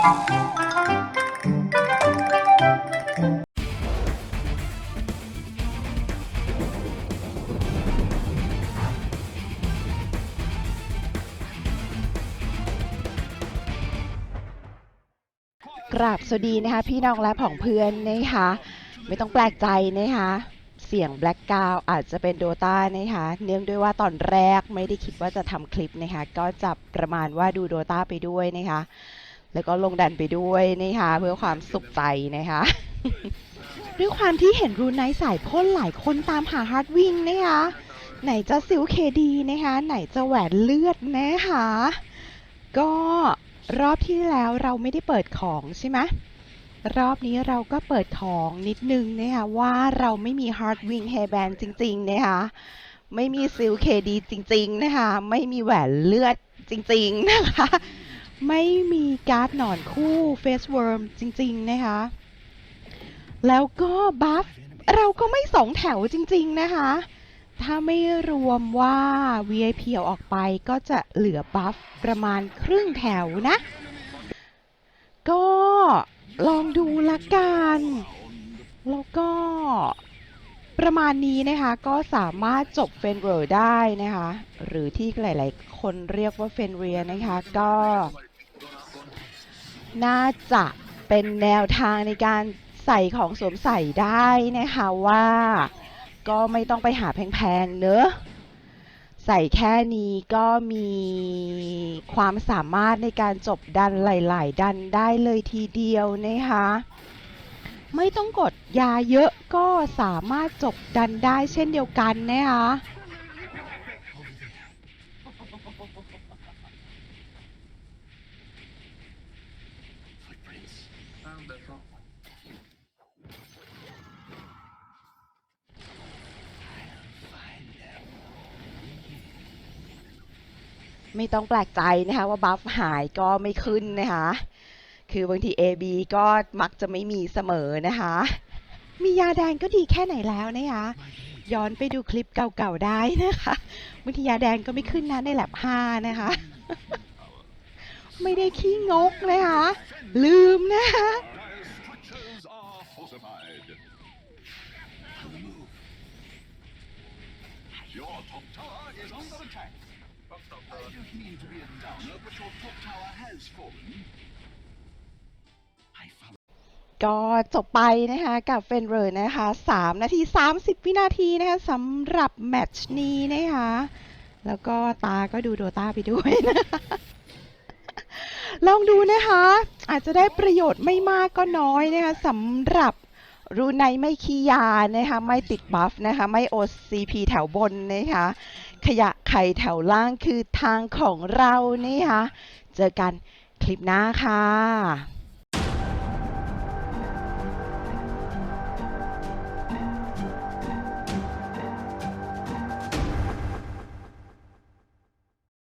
กราบสวัสดีนะคะ พี่น้องและผองเพื่อนนะคะ ไม่ต้องแปลกใจนะคะเสียง Black g o w อาจจะเป็นโดตานะคะ เนื่องด้วยว่าตอนแรกไม่ได้คิดว่าจะทำคลิปนะคะ ก็จะประมาณว่าดูโดตาไปด้วยนะคะ แล้วก็ลงดันไปด้วยนะคะเพื่อความสุขใจนะคะด้วยความที่เห็นรูนไนสายพ่นหลายคนตามหาฮาร์ดวิงนะคะไหนจะซิลเคดีนะคะไหนจะแหวนเลือดนะคะก็รอบที่แล้วเราไม่ได้เปิดของใช่ไหมรอบนี้เราก็เปิดของนิดนึงนะคะว่าเราไม่มี Hard Wing Hairband จริงๆนะคะไม่มีซิลเคดีจริงๆนะคะไม่มีแหวนเลือดจริงๆนะคะ ไม่มีการ์ดหนอนคู่ Face Worm จริง ๆ นะคะ แล้วก็บัฟเราก็ไม่สองแถวจริง ๆ นะคะ ถ้าไม่รวมว่า VIP เอาออกไปก็จะเหลือบัฟประมาณครึ่งแถวนะ ก็ลองดูละกัน แล้วก็ประมาณนี้นะคะก็สามารถจบเฟนเวอร์ได้นะคะ หรือที่หลาย ๆ คนเรียกว่าเฟนเรียนะคะก็ น่าจะเป็นแนวทางในการใส่ของสวมใส่ได้นะคะว่า ก็ไม่ต้องไปหาแพงๆเนอะใส่แค่นี้ก็มีความสามารถในการจบดันหลาย ๆ ดันได้เลยทีเดียวนะคะ ไม่ต้องกดยาเยอะก็สามารถจบดันได้เช่นเดียวกันนะคะ ไม่ต้องแปลกใจนะคะว่าบัฟหายก็ไม่ขึ้นนะคะ คือบางที AB ก็มักจะไม่มีเสมอนะคะ มียาแดงก็ดีแค่ไหนแล้วนะคะ ย้อนไปดูคลิปเก่าๆได้นะคะบางทียาแดงก็ไม่ขึ้นนะในแลบ5นะคะ ไม่ได้ขี้งกนะคะ ลืมนะคะ Box stop I tower. don't mean to be a downer, but your top tower has fallen. I found ก็จบไปนะคะกับเฟนเรอร์นะคะ3นาที 30 วินาทีนะคะสำหรับแมตช์นี้นะคะแล้วก็ตาก็ดูโดตาไปด้วยนะคะลองดูนะคะ อาจจะได้ประโยชน์ไม่มากก็น้อยนะคะสำหรับ รูไนไม่ขี้ยานะคะไม่ติดบัฟนะคะไม่ OCP แถวบนนะคะขยะไข่แถวล่างคือทางของเรานะคะเจอกันคลิปหน้าค่ะ